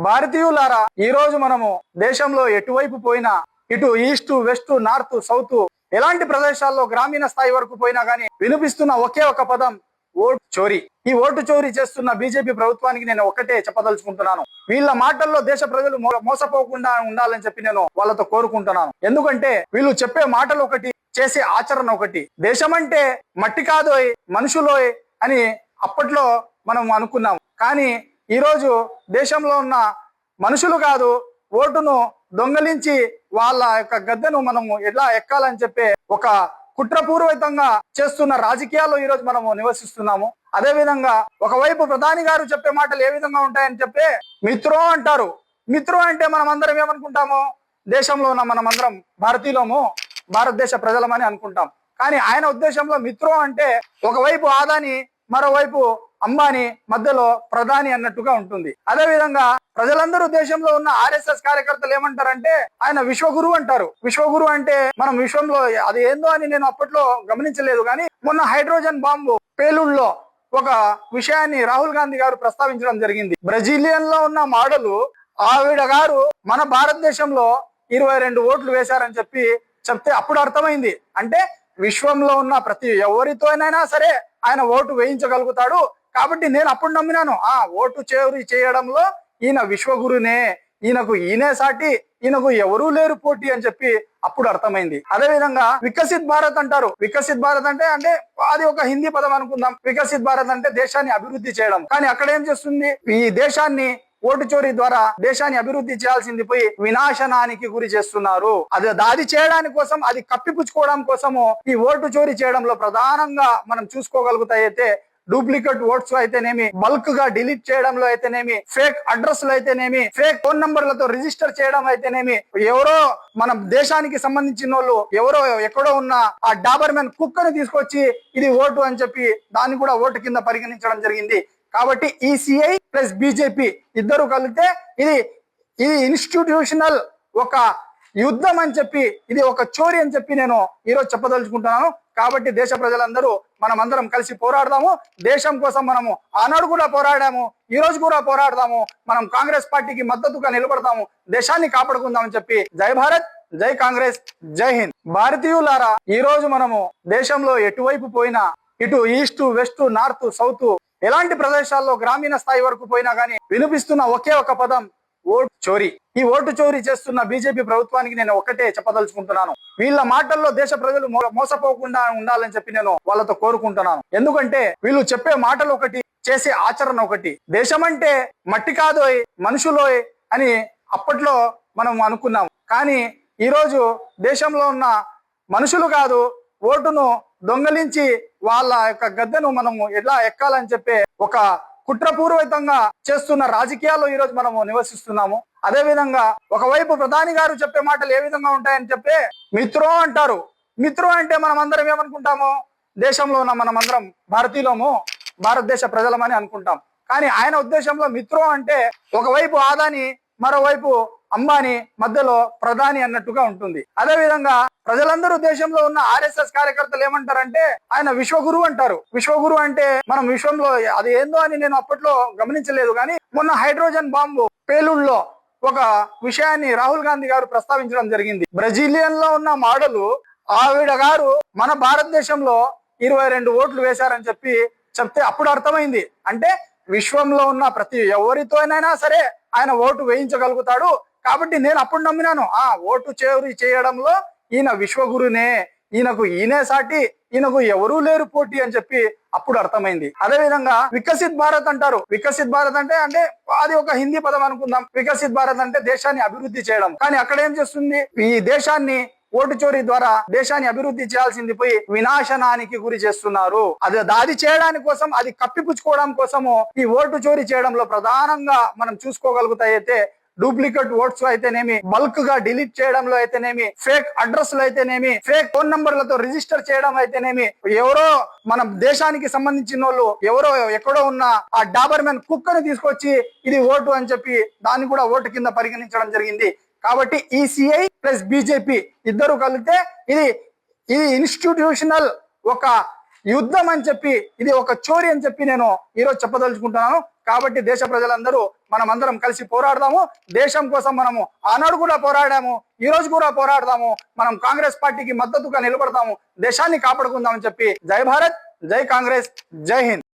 భారతీయులారా ఈ రోజు మనము దేశంలో ఎటువైపు పోయినా ఇటు ఈస్ట్ వెస్ట్ నార్త్ సౌత్ ఎలాంటి ప్రదేశాల్లో గ్రామీణ స్థాయి వరకు పోయినా గానీ వినిపిస్తున్న ఒకే ఒక పదం ఓటు చోరీ. ఈ ఓటు చోరీ చేస్తున్న బీజేపీ ప్రభుత్వానికి నేను ఒకటే చెప్పదలుచుకుంటున్నాను. వీళ్ళ మాటల్లో దేశ ప్రజలు మో- మోసపోకుండా ఉండాలని చెప్పి నేను వాళ్ళతో కోరుకుంటున్నాను. ఎందుకంటే వీళ్ళు చెప్పే మాటలు ఒకటి చేసే ఆచరణ ఒకటి. దేశం అంటే మట్టి కాదోయ్ మనుషులోయ్ అని అప్పట్లో మనం అనుకున్నాం. కానీ ఈ రోజు దేశంలో ఉన్న మనుషులు కాదు ఓటును దొంగలించి వాళ్ళ యొక్క గద్దెను మనము ఎలా ఎక్కాలని చెప్పే ఒక కుట్రపూర్వకంగా చేస్తున్న రాజకీయాల్లో ఈ రోజు మనము నివసిస్తున్నాము. అదే విధంగా ఒకవైపు ప్రధాని గారు చెప్పే మాటలు ఏ విధంగా ఉంటాయని చెప్పే మిత్రం అంటారు. మిత్రం అంటే మనం అందరం ఏమనుకుంటాము? దేశంలో ఉన్న మనం అందరం భారతీయులము భారతదేశ ప్రజలమని అనుకుంటాం. కానీ ఆయన ఉద్దేశంలో మిత్రం అంటే ఒకవైపు ఆదాని మరోవైపు అంబానీ మధ్యలో ప్రధాని అన్నట్టుగా ఉంటుంది. అదే విధంగా ప్రజలందరూ దేశంలో ఉన్న ఆర్ఎస్ఎస్ కార్యకర్తలు ఏమంటారంటే ఆయన విశ్వగురు అంటారు. విశ్వగురు అంటే మనం విశ్వంలో అది ఏందో అని నేను అప్పట్లో గమనించలేదు కానీ మొన్న హైడ్రోజన్ బాంబు పేలుళ్ళలో ఒక విషయాన్ని రాహుల్ గాంధీ గారు ప్రస్తావించడం జరిగింది. బ్రెజిలియన్లో ఉన్న మాడలు ఆవిడ గారు మన భారతదేశంలో ఇరవై రెండు ఓట్లు వేశారని చెప్పి చెప్తే అప్పుడు అర్థమైంది. అంటే విశ్వంలో ఉన్న ప్రతి ఎవరితోనైనా సరే ఆయన ఓటు వేయించగలుగుతాడు కాబట్టి నేను అప్పుడు నమ్మినాను. ఆ ఓటు చేరి చేయడంలో ఈయన విశ్వగురునే ఈయనకు ఈయనే సాటి ఈయనకు ఎవరూ లేరు పోటీ అని చెప్పి అప్పుడు అర్థమైంది. అదే విధంగా వికసిత్ భారత్ అంటారు. వికసిత్ భారత్ అంటే అంటే అది ఒక హిందీ పదం అనుకుందాం. వికసిత్ భారత్ అంటే దేశాన్ని అభివృద్ధి చేయడం. కానీ అక్కడ ఏం చేస్తుంది? ఈ దేశాన్ని ఓటు చోరీ ద్వారా దేశాన్ని అభివృద్ధి చేయాల్సింది పోయి వినాశనానికి గురి చేస్తున్నారు. అది దాడి చేయడానికి కోసం అది కప్పిపుచ్చుకోవడం కోసము ఈ ఓటు చోరీ చేయడంలో ప్రధానంగా మనం చూసుకోగలుగుతాయితే డూప్లికేట్ ఓట్స్ అయితేనేమి బల్క్గా డిలీట్ చేయడంలో అయితేనేమి ఫేక్ అడ్రస్ అయితేనేమి ఫేక్ ఫోన్ నంబర్లతో రిజిస్టర్ చేయడం అయితేనేమి ఎవరో మన దేశానికి సంబంధించిన వాళ్ళు ఎవరో ఎక్కడో ఉన్న ఆ డాబర్ మ్యాన్ కుక్కని తీసుకొచ్చి ఇది ఓటు అని చెప్పి దాన్ని కూడా ఓటు కింద పరిగణించడం జరిగింది. కాబట్టి ఈసీఐ ప్లస్ బీజేపీ ఇద్దరు కలిగితే ఇది ఇది ఇన్స్టిట్యూషనల్ ఒక యుద్ధం అని చెప్పి ఇది ఒక చోరీ అని చెప్పి నేను ఈరోజు చెప్పదలుచుకుంటున్నాను. కాబట్టి దేశ ప్రజలందరూ మనం అందరం కలిసి పోరాడదాము. దేశం కోసం మనము ఆనాడు కూడా పోరాడాము ఈ రోజు కూడా పోరాడదాము. మనం కాంగ్రెస్ పార్టీకి మద్దతుగా నిలబడతాము. దేశాన్ని కాపాడుకుందామని చెప్పి జై భారత్ జై కాంగ్రెస్ జై హింద్. భారతీయులారా ఈ రోజు మనము దేశంలో ఎటువైపు పోయినా ఇటు ఈస్ట్ వెస్ట్ నార్త్ సౌత్ ఎలాంటి ప్రదేశాల్లో గ్రామీణ స్థాయి వరకు పోయినా కానీ వినిపిస్తున్న ఒకే ఒక పదం ఓటు చోరీ. ఈ ఓటు చోరీ చేస్తున్న బీజేపీ ప్రభుత్వానికి నేను ఒకటే చెప్పదలుచుకుంటున్నాను. వీళ్ళ మాటల్లో దేశ ప్రజలు మో- మోసపోకుండా ఉండాలని చెప్పి నేను వాళ్ళతో కోరుకుంటున్నాను. ఎందుకంటే వీళ్ళు చెప్పే మాటలు ఒకటి చేసే ఆచరణ ఒకటి. దేశం అంటే మట్టి కాదోయ్ మనుషులోయ్ అని అప్పట్లో మనం అనుకున్నాం. కానీ ఈరోజు దేశంలో ఉన్న మనుషులు కాదు ఓటును దొంగలించి వాళ్ళ యొక్క గద్దెను మనము ఎలా ఎక్కాలని చెప్పే ఒక కుట్రపూర్వకంగా చేస్తున్న రాజకీయాల్లో ఈ రోజు మనము నివసిస్తున్నాము. అదే విధంగా ఒకవైపు ప్రధాని గారు చెప్పే మాటలు ఏ విధంగా ఉంటాయని చెప్పే మిత్రం అంటారు. మిత్రం అంటే మనం అందరం ఏమనుకుంటాము? దేశంలో ఉన్న మనం అందరం భారతీయులము భారతదేశ ప్రజలమని అనుకుంటాం. కానీ ఆయన ఉద్దేశంలో మిత్రం అంటే ఒకవైపు ఆదాని మరోవైపు అంబానీ మధ్యలో ప్రధాని అన్నట్టుగా ఉంటుంది. అదే విధంగా ప్రజలందరూ దేశంలో ఉన్న ఆర్ఎస్ఎస్ కార్యకర్తలు ఏమంటారంటే ఆయన విశ్వగురు అంటారు. విశ్వగురు అంటే మనం విశ్వంలో అది ఏందో అని నేను అప్పట్లో గమనించలేదు కానీ మొన్న హైడ్రోజన్ బాంబు పేలుళ్ళలో ఒక విషయాన్ని రాహుల్ గాంధీ గారు ప్రస్తావించడం జరిగింది. బ్రెజిలియన్లో ఉన్న మాడలు ఆవిడ గారు మన భారతదేశంలో ఇరవై రెండు ఓట్లు వేశారని చెప్పి చెప్తే అప్పుడు అర్థమైంది. అంటే విశ్వంలో ఉన్న ప్రతి ఎవరితోనైనా సరే ఆయన ఓటు వేయించగలుగుతాడు. కాబట్టి నేను అప్పుడు నమ్మినాను. ఆ ఓటు చేరి చేయడంలో ఈయన విశ్వగురునే ఈయనకు ఈయనే సాటి ఈయనకు ఎవరూ లేరు పోటీ అని చెప్పి అప్పుడు అర్థమైంది. అదే విధంగా వికసిత్ భారత్ అంటారు. వికసిత్ భారత్ అంటే అంటే అది ఒక హిందీ పదం అనుకుందాం. వికసిత్ భారత్ అంటే దేశాన్ని అభివృద్ధి చేయడం. కానీ అక్కడ ఏం చేస్తుంది? ఈ దేశాన్ని ఓటు చోరీ ద్వారా దేశాన్ని అభివృద్ధి చేయాల్సింది పోయి వినాశనానికి గురి చేస్తున్నారు. అది దాది చేయడానికి కోసం అది కప్పిపుచ్చుకోవడం కోసము ఈ ఓటు చోరీ చేయడంలో ప్రధానంగా మనం చూసుకోగలుగుతాయితే డూప్లికేట్ ఓట్స్ అయితేనేమి బల్క్గా డిలీట్ చేయడంలో అయితేనేమి ఫేక్ అడ్రస్ అయితేనేమి ఫేక్ ఫోన్ నంబర్లతో రిజిస్టర్ చేయడం అయితేనేమి ఎవరో మన దేశానికి సంబంధించిన వాళ్ళు ఎవరో ఎక్కడో ఉన్న ఆ డాబర్ మ్యాన్ కుక్కని తీసుకొచ్చి ఇది ఓటు అని చెప్పి దాన్ని కూడా ఓటు కింద పరిగణించడం జరిగింది. కాబట్టి ఈసీఐ ప్లస్ బీజేపీ ఇద్దరు కలిగితే ఇది ఇది ఇన్స్టిట్యూషనల్ ఒక యుద్ధం అని చెప్పి ఇది ఒక చోరీ అని చెప్పి నేను ఈరోజు చెప్పదలుచుకుంటున్నాను. కాబట్టి దేశ ప్రజలందరూ మనం అందరం కలిసి పోరాడదాము. దేశం కోసం మనము ఆనాడు కూడా పోరాడాము ఈ రోజు కూడా పోరాడదాము. మనం కాంగ్రెస్ పార్టీకి మద్దతుగా నిలబడతాము. దేశాన్ని కాపాడుకుందామని చెప్పి జై భారత్ జై కాంగ్రెస్ జై హింద్.